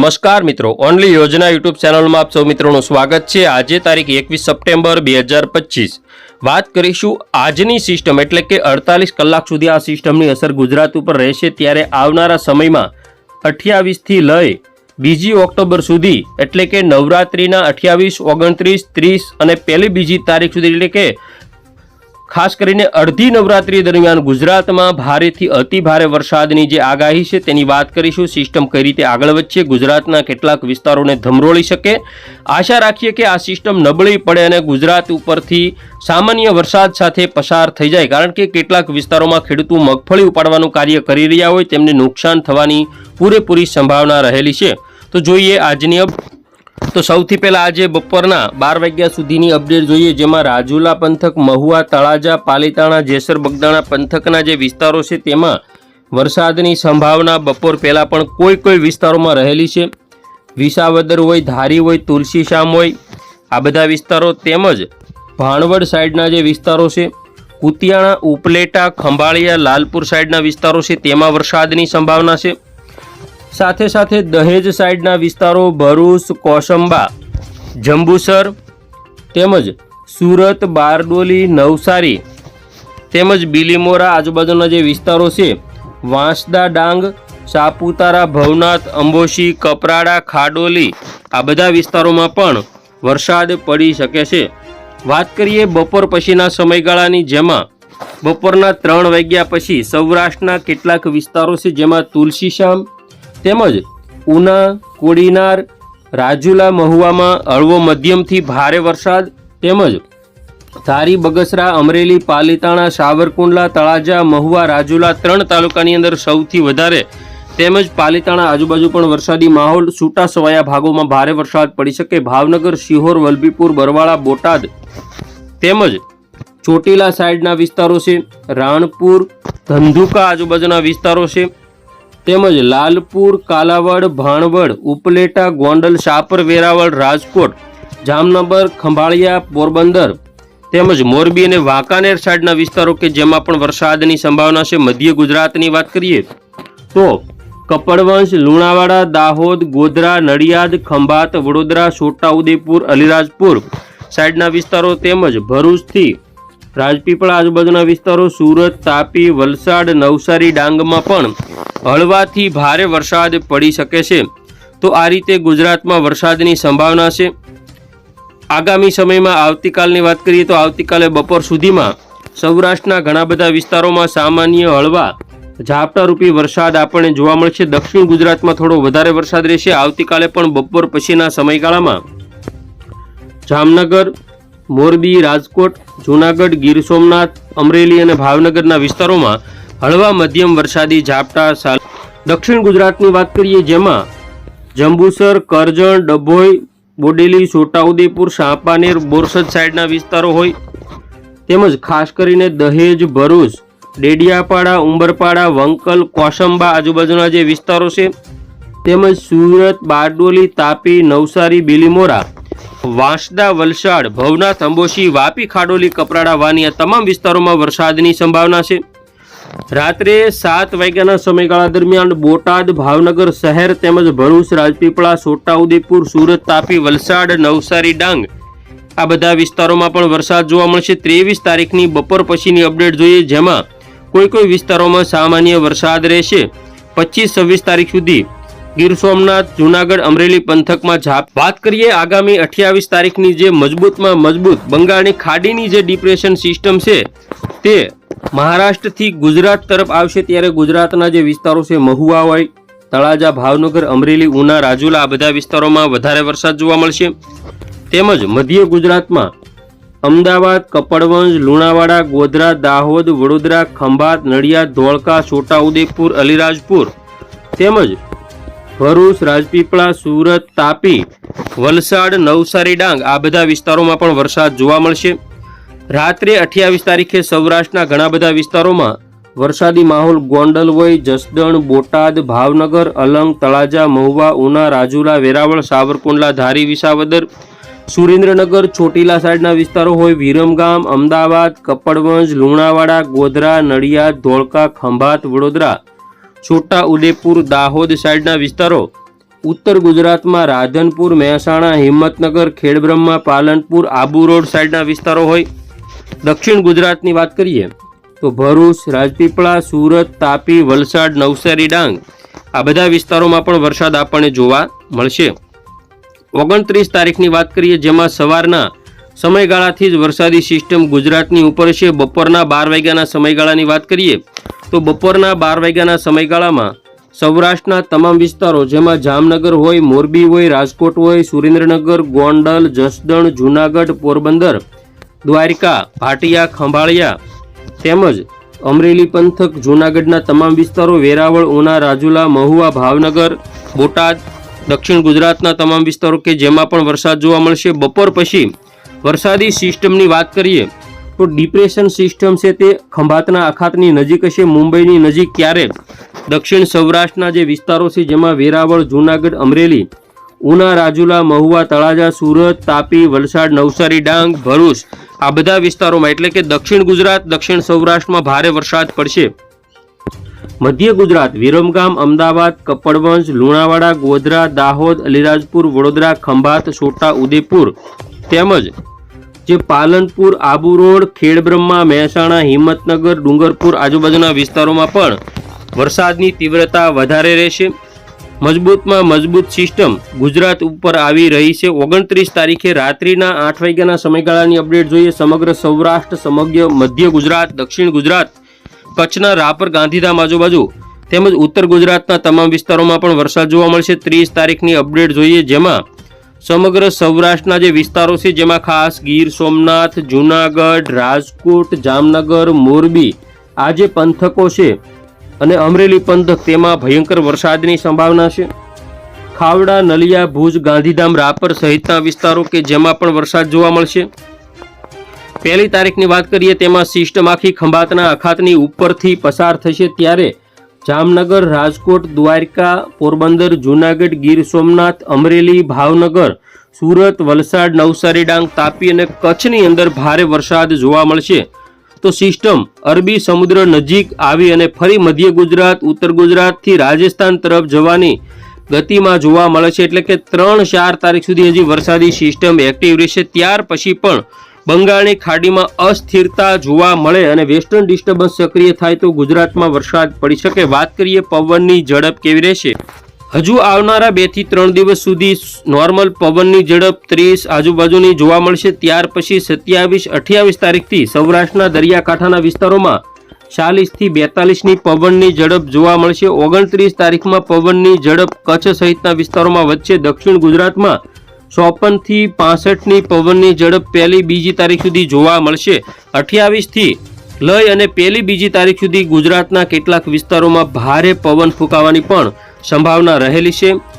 નમસ્કાર મિત્રો ઓનલી યોજના યુટ્યુબ ચેનલમાં આપ સૌ મિત્રોનું સ્વાગત છે. આજે તારીખ એકવીસ સપ્ટેમ્બર બે હજાર પચીસ. વાત કરીશું આજની સિસ્ટમ એટલે કે અડતાલીસ કલાક સુધી આ સિસ્ટમની અસર ગુજરાત ઉપર રહેશે ત્યારે આવનારા સમયમાં અઠ્યાવીસથી લઈ બીજી ઓક્ટોબર સુધી એટલે કે નવરાત્રિના અઠ્યાવીસ, ઓગણત્રીસ, ત્રીસ અને પહેલી બીજી તારીખ સુધી એટલે કે ખાસ કરીને અડધી નવરાત્રી દરમિયાન ગુજરાતમાં ભારેથી અતિ ભારે વરસાદની જે આગાહી છે તેની વાત કરીશું. સિસ્ટમ કઈ રીતે આગળ વધશે? ગુજરાતના કેટલાક વિસ્તારોને ધમરોળી શકે? આશા રાખીએ કે આ સિસ્ટમ નબળી પડે અને ગુજરાત ઉપરથી સામાન્ય વરસાદ સાથે પસાર થઈ જાય. કારણ કે કેટલાક વિસ્તારોમાં ખેડૂતો મગફળી ઉપાડવાનું કાર્ય કરી રહ્યા હોય, તેમને નુકસાન થવાની પૂરેપૂરી સંભાવના રહેલી છે. તો જોઈએ આજની અપ તો સૌથી પહેલા આજે બપોરના બાર વાગ્યા સુધીની અપડેટ જોઈએ, જેમાં રાજુલા પંથક, મહુવા, તળાજા, પાલીતાણા, જેસર, બગદાણા પંથકના જે વિસ્તારો છે, તેમાં વરસાદની સંભાવના બપોર પહેલાં પણ કોઈ કોઈ વિસ્તારોમાં રહેલી છે. વિસાવદર હોય, ધારી હોય તુલસીશામ હોય, આ બધા વિસ્તારો તેમજ ભાણવડ સાઈડના જે વિસ્તારો છે, કુતિયાણા, ઉપલેટા, ખંભાળિયા, લાલપુર સાઈડના વિસ્તારો છે, તેમાં વરસાદની સંભાવના છે. સાથે સાથે દહેજ સાઈડના વિસ્તારો ભરૂચ, કોસંબા, જંબુસર તેમજ સુરત, બારડોલી, નવસારી તેમજ બિલીમોરા આજુબાજુના જે વિસ્તારો છે, વાંસદા ડાંગ, સાપુતારા, ભવનાથ, અંબોશી, કપરાડા, ખાડોલી આ બધા વિસ્તારોમાં પણ વરસાદ પડી શકે છે. વાત કરીએ બપોર પછીના સમયગાળાની જેમાં બપોરના ત્રણ વાગ્યા પછી સૌરાષ્ટ્રના કેટલાક વિસ્તારો છે, જેમાં તુલસીશ્યામ તેમજ ઉના, કોડીનાર, રાજુલા મહુવામાં હળવો મધ્યમથી ભારે વરસાદ, તેમજ ધારી બગસરા, અમરેલી, પાલીતાણા, સાવરકુંડલા, તળાજા, મહુવા, રાજુલા ત્રણ તાલુકાની અંદર સૌથી વધારે તેમજ પાલીતાણા આજુબાજુ પણ વરસાદી માહોલ છૂટા છવાયા ભાગોમાં ભારે વરસાદ પડી શકે. ભાવનગર, શિહોર, વલભીપુર, બરવાળા, બોટાદ તેમજ ચોટીલા સાઈડના વિસ્તારો છે. રાણપુર, ધંધુકા આજુબાજુના વિસ્તારો છે. તેમજ લાલપુર, કાલાવડ, ભાણવડ, ઉપલેટા, ગોંડલ, શાપર, વેરાવળ, રાજકોટ, જામનગર, ખંભાળિયા, પોરબંદર તેમજ મોરબી અને વાંકાનેર સાઈડના વિસ્તારો કે જેમાં પણ વરસાદની સંભાવના છે. મધ્ય ગુજરાતની વાત કરીએ તો કપડવંશ, લુણાવાડા, દાહોદ, ગોધરા, નડિયાદ, ખંભાત, વડોદરા, છોટાઉદેપુર, અલીરાજપુર સાઈડના વિસ્તારો તેમજ ભરૂચથી રાજપીપળા આજુબાજુના વિસ્તારો સુરત, તાપી, વલસાડ, નવસારી, ડાંગમાં પણ હળવાથી ભારે વરસાદ પડી શકે છે. તો આ રીતે ગુજરાતમાં વરસાદની સંભાવના છે. આગામી સમયમાં આવતીકાલની વાત કરીએ તો આવતીકાલે બપોર સુધીમાં સૌરાષ્ટ્રના ઘણા બધા વિસ્તારોમાં સામાન્ય હળવા, ઝાપટારૂપી વરસાદ આપણને જોવા મળશે. દક્ષિણ ગુજરાતમાં થોડો વધારે વરસાદ રહેશે. આવતીકાલે પણ બપોર પછીના સમયગાળામાં જામનગર, મોરબી, રાજકોટ જૂનાગઢ, ગીર સોમનાથ, અમરેલી અને ભાવનગરના વિસ્તારોમાં હળવા મધ્યમ વરસાદી ઝાપટા સાલ દક્ષિણ ગુજરાતની વાત કરીએ જેમાં જંબુસર, કરજણ, ડભોઈ, બોડેલી, છોટાઉદેપુર, સાંપાનેર, બોરસદ સાઈડના વિસ્તારો હોય. તેમજ ખાસ કરીને દહેજ, ભરૂચ, ડેડિયાપાડા, ઉંબરપાડા, વંકલ, કોસંબા આજુબાજુના જે વિસ્તારો છે. તેમજ સુરત, બારડોલી, તાપી, નવસારી, બિલીમોરા વાંસદા, વલસાડ ભવનાથ અંબોશી વાપી, ખાડોલી, કપરાડા વાની આ તમામ વિસ્તારોમાં વરસાદની સંભાવના છે. રાત્રે સાત વાગ્યાના સમયગાળા દરમિયાન બોટાદ, ભાવનગર શહેર તેમજ ભરૂચ, રાજપીપળા, છોટાઉદેપુર, સુરત, તાપી, વલસાડ, નવસારી, ડાંગ આ બધા વિસ્તારોમાં પણ વરસાદ જોવા મળશે. ત્રેવીસ તારીખની બપોર પછીની અપડેટ જોઈએ, જેમાં કોઈ કોઈ વિસ્તારોમાં સામાન્ય વરસાદ રહેશે. પચીસ છવ્વીસ તારીખ સુધી ગીર સોમનાથ, જુનાગઢ, અમરેલી પંથકમાં ઝાપ. વાત કરીએ આગામી અઠ્યાવીસ તારીખની જે મજબૂતમાં મજબૂત બંગાળની ખાડીની જે ડિપ્રેશન સિસ્ટમ છે, તે મહારાષ્ટ્રથી ગુજરાત તરફ આવશે ત્યારે ગુજરાતના જે વિસ્તારો છે, મહુવા હોય, તળાજા, ભાવનગર, અમરેલી, ઉના, રાજુલા, આ બધા વિસ્તારોમાં વધારે વરસાદ જોવા મળશે. તેમજ મધ્ય ગુજરાતમાં અમદાવાદ, કપડવંજ, લુણાવાડા, ગોધરા, દાહોદ, વડોદરા, ખંભાત, નડિયાદ, ધોળકા છોટાઉદેપુર અલીરાજપુર તેમજ ભરૂચ, રાજપીપળા, સુરત, તાપી, વલસાડ, નવસારી, ડાંગ આ બધા વિસ્તારોમાં પણ વરસાદ જોવા મળશે. રાત્રે અઠ્યાવીસ તારીખે સૌરાષ્ટ્રના ઘણા બધા વિસ્તારોમાં વરસાદી માહોલ ગોંડલ જસદણ, બોટાદ, ભાવનગર, અલંગ, તળાજા, મહુવા, ઉના, રાજુલા, વેરાવળ, સાવરકુંડલા, ધારી, વિસાવદર, સુરેન્દ્રનગર, ચોટીલા સાઈડના વિસ્તારો હોય વિરમગામ, અમદાવાદ, કપડવંજ, લુણાવાડા, ગોધરા, નડિયાદ, ધોળકા, ખંભાત, વડોદરા છોટા ઉદેપુર દાહોદ સાઈડના વિસ્તારો, ઉત્તર ગુજરાતમાં રાધનપુર, મહેસાણા, હિંમતનગર, ખેડબ્રહ્મા, પાલનપુર, આબુ રોડ સાઈડના વિસ્તારો હોય. દક્ષિણ ગુજરાતની વાત કરીએ, તો ભરૂચ, રાજપીપળા, સુરત, તાપી, વલસાડ, નવસારી, ડાંગ આ બધા વિસ્તારોમાં પણ વરસાદ આપણને જોવા મળશે. ઓગણત્રીસ તારીખની વાત કરીએ, જેમાં સવારના સમયગાળાથી જ વરસાદી સિસ્ટમ ગુજરાતની ઉપર છે. બપોરના બાર વાગ્યાના સમયગાળાની વાત કરીએ તો બપોરના બાર વાગ્યાના સમયગાળામાં સૌરાષ્ટ્રના તમામ વિસ્તારો જેમાં જામનગર હોય, મોરબી હોય, રાજકોટ હોય, સુરેન્દ્રનગર, ગોંડલ, જસદણ, જૂનાગઢ, પોરબંદર, દ્વારિકા, ભાટિયા, ખંભાળિયા તેમજ અમરેલી પંથક, જૂનાગઢના તમામ વિસ્તારો, વેરાવળ, ઉના, રાજુલા, મહુવા, ભાવનગર, બોટાદ, દક્ષિણ ગુજરાતના તમામ વિસ્તારો કે જેમાં પણ વરસાદ જોવા મળશે. બપોર પછી વરસાદી સિસ્ટમની વાત કરીએ તો ડિપ્રેશન સિસ્ટમ છે તે ખંભાતના અખાતની નજીક હશે મુંબઈની નજીક ક્યારે? દક્ષિણ સૌરાષ્ટ્રના જે વિસ્તારો છે, જેમાં વેરાવળ, જૂનાગઢ, અમરેલી, ઉના, રાજુલા, મહુવા, તળાજા, સુરત, તાપી, વલસાડ, નવસારી, ડાંગ, ભરૂચ, આ બધા વિસ્તારોમાં, એટલે કે દક્ષિણ ગુજરાત, દક્ષિણ સૌરાષ્ટ્રમાં ભારે વરસાદ પડશે. મધ્ય ગુજરાત, વિરમગામ, અમદાવાદ, કપડવંજ, લુણાવાડા, ગોધરા, દાહોદ, અલીરાજપુર, વડોદરા, ખંભાત, છોટા ઉદેપુર તેમજ જે પાલનપુર આબુ રોડ, ખેડબ્રહ્મા, મહેસાણા, હિંમતનગર, ડુંગરપુર આજુબાજુના વિસ્તારોમાં પણ વરસાદની તીવ્રતા વધારે રહેશે. મજબૂતમાં મજબૂત સિસ્ટમ ગુજરાત ઉપર આવી રહી છે. ઓગણત્રીસ તારીખે રાત્રિના આઠ વાગ્યાના સમયગાળાની અપડેટ જોઈએ. સમગ્ર સૌરાષ્ટ્ર, સમગ્ર મધ્ય ગુજરાત, દક્ષિણ ગુજરાત, કચ્છના રાપર, ગાંધીધામ આજુબાજુ તેમજ ઉત્તર ગુજરાતના તમામ વિસ્તારોમાં પણ વરસાદ જોવા મળશે. ત્રીસ તારીખની અપડેટ જોઈએ, જેમાં સમગ્ર સૌરાષ્ટ્રના જે વિસ્તારો છે, જેમાં ખાસ ગીર સોમનાથ, જૂનાગઢ, રાજકોટ, જામનગર, મોરબી, આ જે પંથકો છે અને અમરેલી પંથક, તેમાં ભયંકર વરસાદની સંભાવના છે. ખાવડા, નલિયા, ભુજ, ગાંધીધામ, રાપર સહિતના વિસ્તારો કે જેમાં પણ વરસાદ જોવા મળશે. પહેલી તારીખની વાત કરીએ, તેમાં સિસ્ટમ આખી ખંભાતના અખાતની ઉપરથી પસાર થશે, ત્યારે જામનગર, રાજકોટ, દ્વારકા, પોરબંદર, જૂનાગઢ, ગીર સોમનાથ, અમરેલી, ભાવનગર, સુરત, વલસાડ, નવસારી ડાંગ તાપી અને કચ્છની અંદર ભારે વરસાદ જોવા મળશે. તો સિસ્ટમ, અરબી સમુદ્ર નજીક આવી અને ફરી મધ્ય ગુજરાત, ઉત્તર ગુજરાતથી રાજસ્થાન તરફ જવાની ગતિમાં જોવા મળે છે. એટલે કે ત્રણ ચાર તારીખ સુધી હજી વરસાદી સિસ્ટમ એક્ટિવ રહેશે. ત્યાર પછી પણ બંગાળની ખાડીમાં અસ્થિરતા જોવા મળે અને વેસ્ટર્ન ડિસ્ટર્બન્સ સક્રિય થાય તો ગુજરાતમાં વરસાદ પડી શકે. વાત કરીએ પવનની ઝડપ કેવી રહેશે? હજુ આવનારા બેથી ત્રણ દિવસ સુધી નોર્મલ પવનની ઝડપ ત્રીસ આજુબાજુની જોવા મળશે. ત્યાર પછી સત્યાવીસ અઠ્યાવીસ તારીખથી સૌરાષ્ટ્રના દરિયાકાંઠાના વિસ્તારોમાં ચાલીસથી બેતાલીસની પવનની ઝડપ જોવા મળશે. ઓગણત્રીસ તારીખમાં પવનની ઝડપ કચ્છ સહિતના વિસ્તારોમાં વચ્ચે દક્ષિણ ગુજરાતમાં ચોપનથી પાસઠની પવનની ઝડપ પહેલી બીજી તારીખ સુધી જોવા મળશે. અઠ્યાવીસથી લઈ અને પહેલી બીજી તારીખ સુધી ગુજરાતના કેટલાક વિસ્તારોમાં ભારે પવન ફૂંકાવાની પણ સંભાવના રહેલી છે.